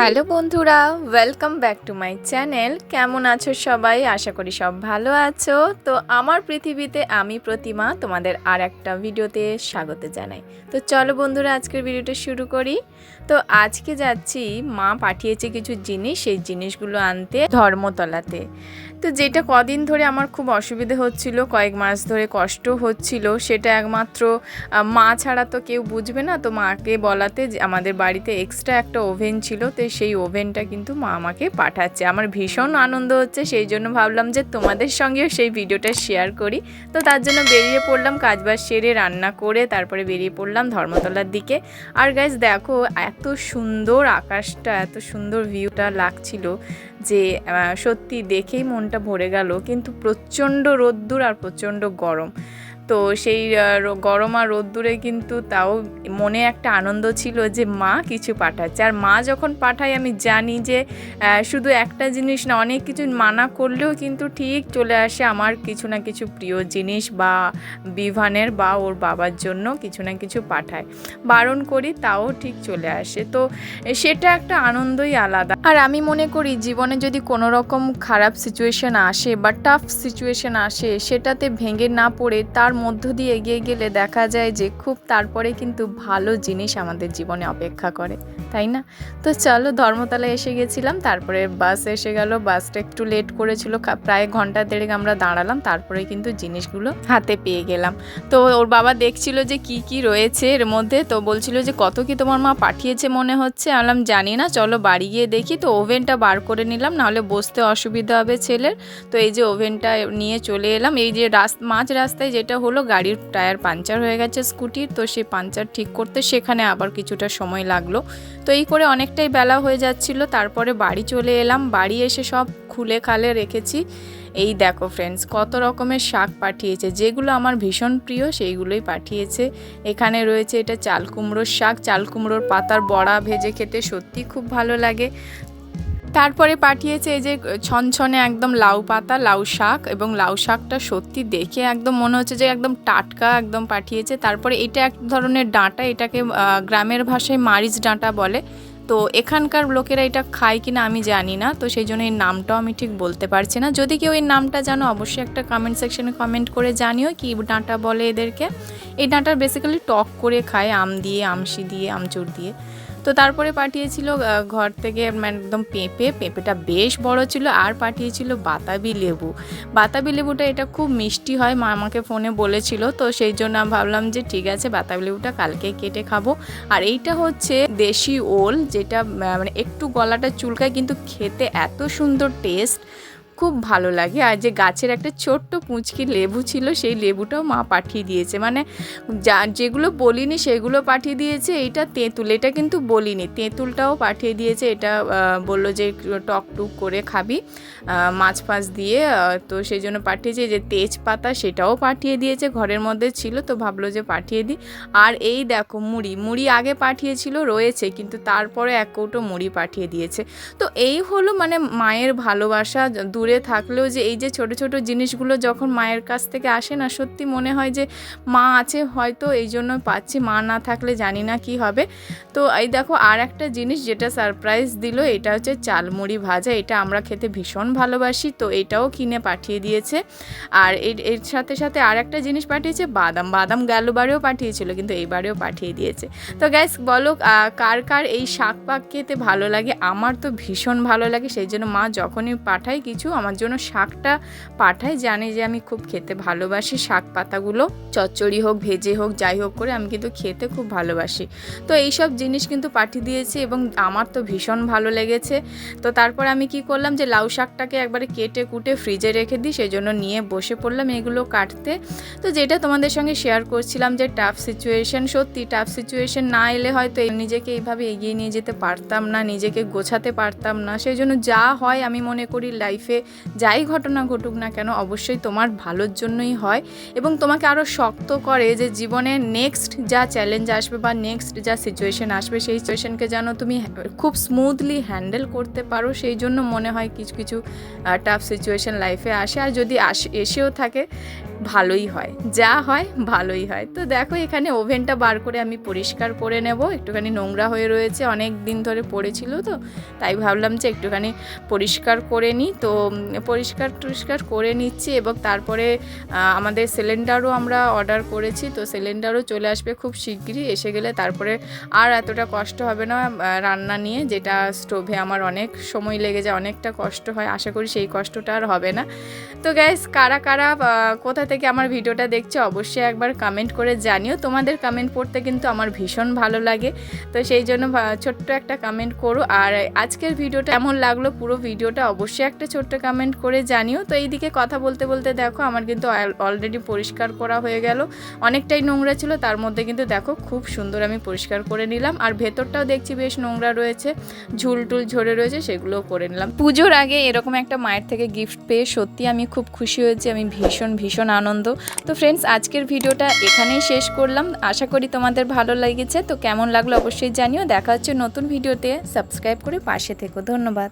Hello বন্ধুরা welcome back to my channel কেমন আছো সবাই? আশা করি সব ভালো আছো। তো আমার পৃথিবীতে আমি প্রতিমা তোমাদের আর একটা ভিডিওতে স্বাগত জানাই। তো চলো বন্ধুরা, আজকের ভিডিওটা শুরু করি। তো আজকে যাচ্ছি, মা পাঠিয়েছে কিছু জিনিস, সেই জিনিসগুলো আনতে ধর্মতলাতে। তো যেটা কদিন ধরে আমার খুব অসুবিধে হচ্ছিল, কয়েক মাস ধরে কষ্ট হচ্ছিল, সেটা একমাত্র মা ছাড়া তো কেউ বুঝবে না। তো মাকে বলাতে যে, আমাদের বাড়িতে এক্সট্রা একটা ওভেন ছিল, তো সেই ওভেনটা কিন্তু মা আমাকে পাঠাচ্ছে। আমার ভীষণ আনন্দ হচ্ছে, সেই জন্য ভাবলাম যে, তোমাদের সঙ্গেও সেই ভিডিওটা শেয়ার করি। তো তার জন্য বেরিয়ে পড়লাম কাজবাজ সেরে রান্না করে তারপরে বেরিয়ে পড়লাম ধর্মতলার দিকে। আর গাইজ দেখো, এত সুন্দর আকাশটা, এত সুন্দর ভিউটা লাগছিল যে সত্যি দেখেই মনটা ভরে গেল কিন্তু প্রচণ্ড রোদ্দুর আর প্রচণ্ড গরম। তো সেই গরম আর রোদ্দুরে কিন্তু তাও মনে একটা আনন্দ ছিল যে মা কিছু পাঠাচ্ছে। আর মা যখন পাঠায়, আমি জানি যে শুধু একটা জিনিস না, অনেক কিছু মানা করলেও কিন্তু ঠিক চলে আসে আমার কিছু না কিছু প্রিয় জিনিস বা বিভানের বা ওর বাবার জন্য কিছু না কিছু পাঠায়। বারণ করি, তাও ঠিক চলে আসে। তো সেটা একটা আনন্দই আলাদা। আর আমি মনে করি, জীবনে যদি কোনো রকম খারাপ সিচুয়েশন আসে বা টাফ সিচুয়েশন আসে, সেটাতে ভেঙে না পড়ে, তার মধ্য দিয়ে এগিয়ে গেলে দেখা যায় যে খুব তারপরে কিন্তু ভালো জিনিস আমাদের জীবনে অপেক্ষা করে। তাই না? তো চলো ধর্মতলায় এসে গেছিলাম, তারপরে বাস এসে গেল। বাসটা একটু লেট করেছিল প্রায় ঘণ্টা দেড়েক আমরা দাঁড়ালাম, তারপরে কিন্তু জিনিসগুলো হাতে পেয়ে গেলাম। তো ওর বাবা দেখছিল যে কি কি রয়েছে এর মধ্যে, তো বলছিল যে কত কি তোমার মা পাঠিয়েছে মনে হচ্ছে? আমি জানি না, চলো বাড়ি গিয়ে দেখি। তো ওভেনটা বার করে নিলাম, নাহলে বসতে অসুবিধা হবে ছেলের। তো এই যে ওভেনটা নিয়ে চলে এলাম, এই যে রাস মাঝ রাস্তায় যেটা হলো, গাড়ির টায়ার পাঞ্চার হয়ে গেছে স্কুটির তো সেই পাঞ্চার ঠিক করতে সেখানে আবার কিছুটা সময় লাগল। তো এই করে অনেকটাই বেলা হয়ে যাচ্ছিল, তারপরে বাড়ি চলে এলাম। বাড়ি এসে সব খুলে খালে রেখেছি। এই দেখো ফ্রেন্ডস কত রকমের শাক পাঠিয়েছে। যেগুলো আমার ভীষণ প্রিয়, সেইগুলোই পাঠিয়েছে। এখানে রয়েছে এটা চাল কুমড়োর শাক। চাল কুমড়োর পাতার বড়া ভেজে খেতে সত্যি খুব ভালো লাগে। তারপরে পাঠিয়েছে এই যে ছনছনে একদম লাউ পাতা, লাউ শাক এবং লাউ শাকটা সত্যি দেখে একদম মনে হচ্ছে যে একদম টাটকা একদম পাঠিয়েছে। তারপরে এটা এক ধরনের ডাঁটা, এটাকে গ্রামের ভাষায় মারিচ ডাঁটা বলে। তো এখানকার লোকেরা এটা খায় কিনা আমি জানি না, তো সেই জন্য এই নামটাও আমি ঠিক বলতে পারছি না। যদি কেউ এই নামটা জানো, অবশ্যই একটা কমেন্ট সেকশনে কমেন্ট করে জানিও কি ডাঁটা বলে এদেরকে। এই ডাঁটার বেসিক্যালি টক করে খায়, আম দিয়ে, আমশি দিয়ে, আমচুর দিয়ে। তো তারপরে পাঠিয়েছিল ঘর থেকে মানে একদম পেঁপে, পেঁপেটা বেশ বড় ছিল, আর পাঠিয়েছিল বাতাবি লেবু। বাতাবি লেবুটা এটা খুব মিষ্টি হয়, মা আমাকে ফোনে বলেছিল, তো সেই জন্য ভাবলাম যে ঠিক আছে, বাতাবি লেবুটা কালকে কেটে খাব। আর এইটা হচ্ছে দেশি ওল, যেটা মানে একটু গলাটা চুলকায়, কিন্তু খেতে এত সুন্দর টেস্ট খুব ভালো লাগে। আর যে গাছের একটা ছোট্ট পুঁচকি লেবু ছিল, সেই লেবুটাও মা পাঠিয়ে দিয়েছে। মানে যা, যেগুলো বলিনি সেগুলো পাঠিয়ে দিয়েছে। এইটা তেঁতুল, এটা কিন্তু বলিনি। তেঁতুলটাও পাঠিয়ে দিয়েছে। এটা বলল যে টক টুক করে খাবি মাছ ফাছ দিয়ে তো সেই জন্য পাঠিয়েছে। যে তেজপাতা সেটাও পাঠিয়ে দিয়েছে, ঘরের মধ্যে ছিল, তো ভাবলো যে পাঠিয়ে দিই। আর এই দেখো মুড়ি মুড়ি আগে পাঠিয়েছিল, রয়েছে, কিন্তু তারপরে এক কৌটো মুড়ি পাঠিয়ে দিয়েছে। তো এই হলো মানে মায়ের ভালোবাসা য- দূরে থাকলেও যে এই যে ছোট ছোট জিনিসগুলো যখন মায়ের কাছ থেকে আসে না, সত্যি মনে হয় যে মা আছে, হয়তো এই জন্য পাচ্ছি। মা না থাকলে জানি না কি হবে। তো এই দেখো আর একটা জিনিস যেটা সারপ্রাইজ দিল, এটা হচ্ছে চালমুড়ি ভাজা। এটা আমরা খেতে ভীষণ ভালোবাসি, তো এটাও কিনে পাঠিয়ে দিয়েছে। আর এর এর সাথে সাথে আর একটা জিনিস পাঠিয়েছে, বাদাম। বাদাম গেল বারেও পাঠিয়েছিল, কিন্তু এইবারেও পাঠিয়ে দিয়েছে। তো গ্যাস বলো কার কার এই শাক পাক খেতে ভালো লাগে? আমার তো ভীষণ ভালো লাগে, সেই জন্য মা যখনই পাঠায় কিছু আমার জন্য শাকটা পাঠায়, জানে যে আমি খুব খেতে ভালোবাসি শাক পাতাগুলো। চচ্চড়ি হোক, ভেজে হোক, যাই হোক করে আমি কিন্তু খেতে খুব ভালোবাসি। তো এই সব জিনিস কিন্তু পাঠিয়ে দিয়েছে এবং আমার তো ভীষণ ভালো লেগেছে। তো তারপর আমি কি করলাম যে লাউ শাকটাকে একবারে কেটে কুটে ফ্রিজে রেখে দিই সেই জন্য নিয়ে বসে পড়লাম এগুলো কাটতে। তো যেটা তোমাদের সঙ্গে শেয়ার করছিলাম যে টাফ সিচুয়েশন সত্যি টাফ সিচুয়েশন না এলে হয়তো নিজেকে এইভাবে এগিয়ে নিয়ে যেতে পারতাম না, নিজেকে গোছাতে পারতাম না। সেই জন্য যা হয় আমি মনে করি লাইফে যাই ঘটনা ঘটুক না কেন, অবশ্যই তোমার ভালোর জন্যই হয় এবং তোমাকে আরও শক্ত করে যে জীবনে নেক্সট যা চ্যালেঞ্জ আসবে বা নেক্সট যা সিচুয়েশন আসবে, সেই সিচুয়েশনকে যেন তুমি খুব স্মুথলি হ্যান্ডেল করতে পারো। সেই জন্য মনে হয় কিছু কিছু টাফ সিচুয়েশন লাইফে আসে। আর যদি এসেও থাকে, ভালোই হয়। যা হয়, ভালোই হয়। তো দেখো, এখানে ওভেনটা বার করে আমি পরিষ্কার করে নেব। একটুখানি নোংরা হয়ে রয়েছে, অনেক দিন ধরে পড়েছিল তো, তাই ভাবলাম যে একটুখানি পরিষ্কার করে নিই। তো পরিষ্কার টরিষ্কার করে নিচ্ছি এবং তারপরে আমাদের সিলিন্ডারও আমরা অর্ডার করেছি, তো সিলিন্ডারও চলে আসবে খুব শিগগিরই, এসে গেলে তারপরে আর এতটা কষ্ট হবে না রান্না নিয়ে, যেটা স্টোভে আমার অনেক সময় লেগে যায়, অনেকটা কষ্ট হয়, আশা করি সেই কষ্টটা আর হবে না। তো গ্যাস কারা কারা কোথা থেকে আমার ভিডিওটা দেখছ, অবশ্যই একবার কমেন্ট করে জানিও, তোমাদের কমেন্ট পড়তে কিন্তু আমার ভীষণ ভালো লাগে, তো সেই জন্য ছোট্ট একটা কমেন্ট করো, আর আজকের ভিডিওটা এমন লাগল, পুরো ভিডিওটা অবশ্যই একটা ছোট্ট কমেন্ট করে জানিও। তো এইদিকে কথা বলতে বলতে দেখো, আমার কিন্তু অলরেডি পরিষ্কার করা হয়ে গেল। অনেকটাই নোংরা ছিল, তার মধ্যে কিন্তু দেখো খুব সুন্দর আমি পরিষ্কার করে নিলাম। আর ভেতরটাও দেখছি বেশ নোংরা রয়েছে, ঝুল টুল ঝরে রয়েছে, সেগুলোও করে নিলাম। পুজোর আগে এরকম একটা মায়ের থেকে গিফট পেয়ে সত্যি আমি খুব খুশি হয়েছি, আমি ভীষণ ভীষণ আনন্দ। তো ফ্রেন্ডস আজকের ভিডিওটা এখানেই শেষ করলাম। আশা করি তোমাদের ভালো লেগেছে। তো কেমন লাগল অবশ্যই জানিও। দেখা হচ্ছে নতুন ভিডিওতে। সাবস্ক্রাইব করে পাশে থেকো। ধন্যবাদ।